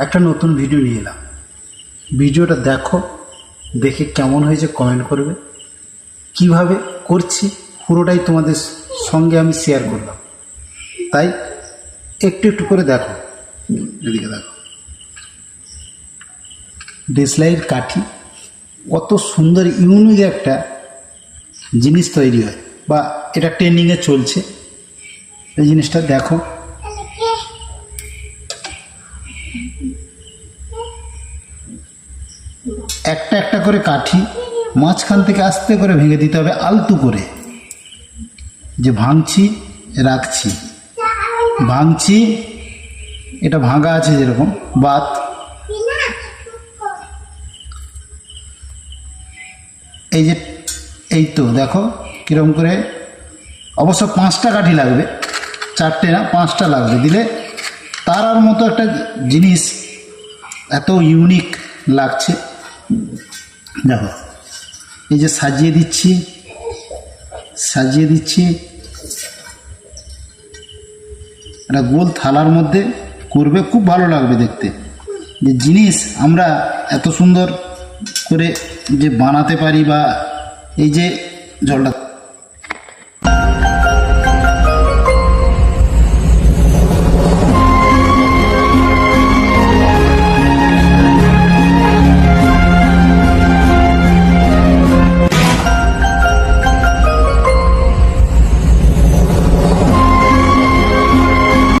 একটা নতুন ভিডিও নিয়ে এলাম। ভিডিওটা দেখো, দেখে কেমন হয়েছে কমেন্ট করবে। কীভাবে করছি, পুরোটাই তোমাদের সঙ্গে আমি শেয়ার করলাম। তাই একটু একটু করে দেখো। এদিকে দেখো। ডিসলাইয়ের কাঠি, কত সুন্দর ইউনিক একটা জিনিস তৈরি হয়। বা এটা ট্রেন্ডিংয়ে চলছে। এই জিনিসটা দেখো। একটা একটা করে কাঠি মাঝখান থেকে আস্তে করে ভেঙে দিতে হবে, আলতু করে। যে ভাঙছি, রাখছি। ভাঙছি, এটা ভাঙা আছে যেরকম বাত এই যে, এই তো দেখো কীরকম করে। অবশ্য পাঁচটা কাঠি লাগবে, চারটে না, পাঁচটা লাগবে। দিলে তার আর মতো একটা জিনিস এত ইউনিক লাগছে। দেখো, এই যে সাজিয়ে দিচ্ছি সাজিয়ে দিচ্ছি। একটা গোল থালার মধ্যে করবে, খুব ভালো লাগবে দেখতে। যে জিনিস আমরা এত সুন্দর করে যে বানাতে পারি বা এই যে জলটা